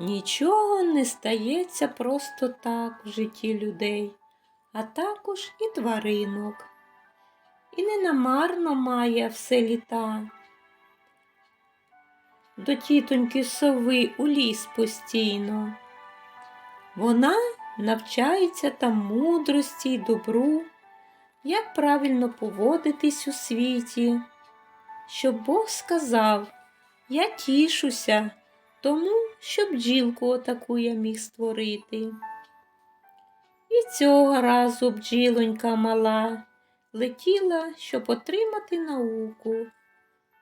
Нічого не стається просто так в житті людей, а також і тваринок. І не намарно має все літа. До тітоньки сови у ліс постійно. Вона навчається там мудрості й добру, як правильно поводитись у світі, щоб Бог сказав, я тішуся тому, що бджілку отаку я міг створити. І цього разу бджілонька мала летіла, щоб отримати науку.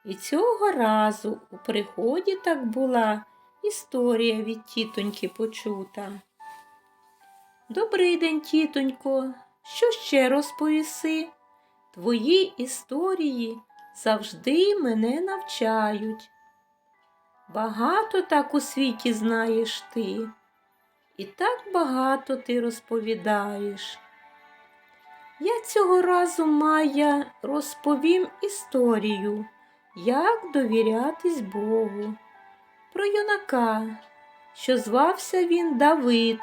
І цього разу у приході так була історія від тітоньки почута. Добрий день, тітонько, що ще розповіси? Твої історії завжди мене навчають. Багато так у світі знаєш ти, і так багато ти розповідаєш. Я цього разу Майя розповім історію, як довірятись Богу, про юнака, що звався він Давид,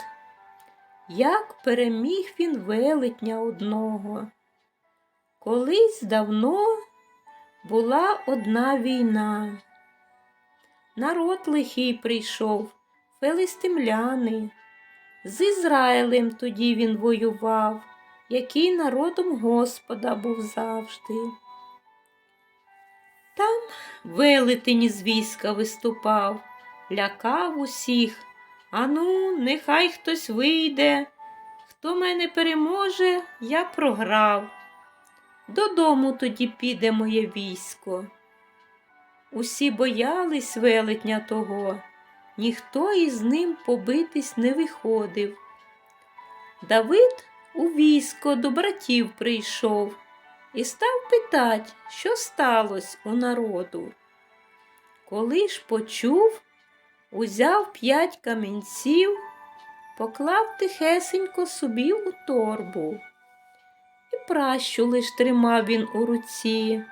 як переміг він велетня одного. Колись давно була одна війна. Народ лихий прийшов, фелистимляни. З Ізраїлем тоді він воював, який народом Господа був завжди. Там велетень із війська виступав, лякав усіх. Ану, нехай хтось вийде. Хто мене переможе, я програв. Додому тоді піде моє військо. Усі боялись велетня того, ніхто із ним побитись не виходив. Давид у військо до братів прийшов і став питать, що сталося у народу. Коли ж почув, узяв п'ять камінців, поклав тихесенько собі у торбу. І пращу лиш тримав він у руці.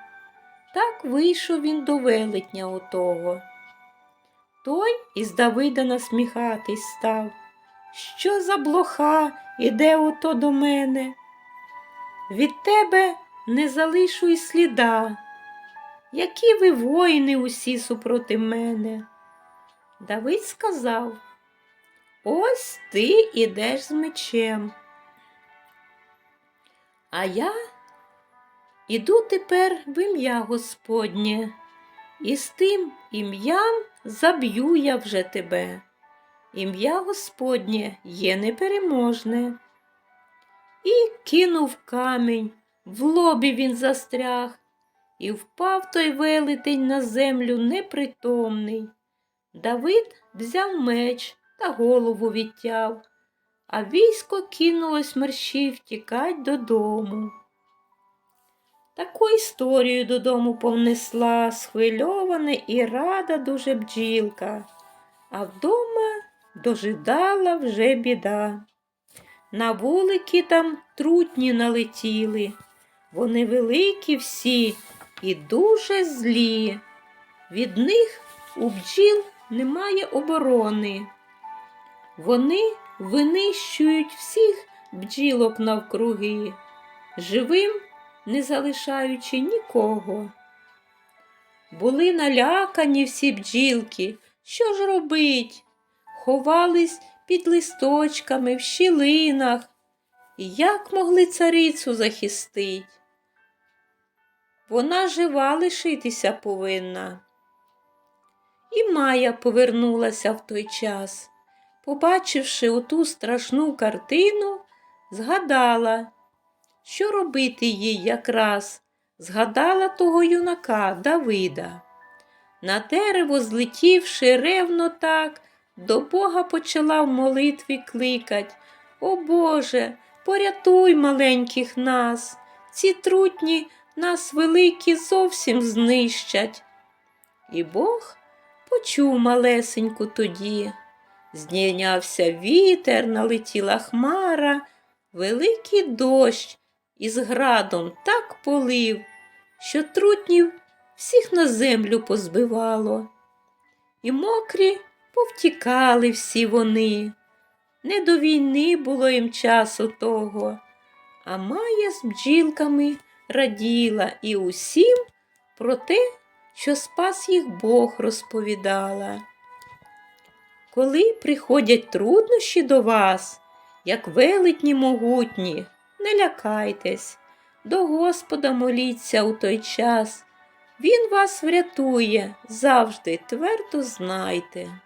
Так вийшов він до велетня отого. Той із Давида насміхатись став. Що за блоха іде ото до мене? Від тебе не залишу й сліда. Які ви воїни усі супроти мене? Давид сказав, ось ти ідеш з мечем. А я іду тепер в ім'я Господнє, і з тим ім'ям заб'ю я вже тебе. Ім'я Господнє є непереможне. І кинув камінь, в лобі він застряг, і впав той велетень на землю непритомний. Давид взяв меч та голову відтяв, а військо кинулось мерщій втікать додому. Таку історію додому повнесла схвильована і рада дуже бджілка, а вдома дожидала вже біда. На вулики там трутні налетіли, вони великі всі і дуже злі. Від них у бджіл немає оборони. Вони винищують всіх бджілок навкруги, живим не залишаючи нікого. Були налякані всі бджілки. Що ж робить? Ховались під листочками в щілинах. Як могли царицю захистить? Вона жива лишитися повинна. І Майя повернулася в той час. Побачивши оту страшну картину, згадала, що робити їй якраз, згадала того юнака Давида. На дерево, злетівши ревно так, до Бога почала в молитві кликать. О Боже, порятуй маленьких нас, ці трутні нас великі зовсім знищать. І Бог почув малесеньку тоді. Знійнявся вітер, налетіла хмара, великий дощ із градом так полив, що трутнів всіх на землю позбивало. І мокрі повтікали всі вони. Не до війни було їм часу того, а Майя з бджілками раділа і усім про те, що спас їх Бог розповідала. Коли приходять труднощі до вас, як велетні могутні, не лякайтесь, до Господа моліться у той час. Він вас врятує, завжди твердо знайте.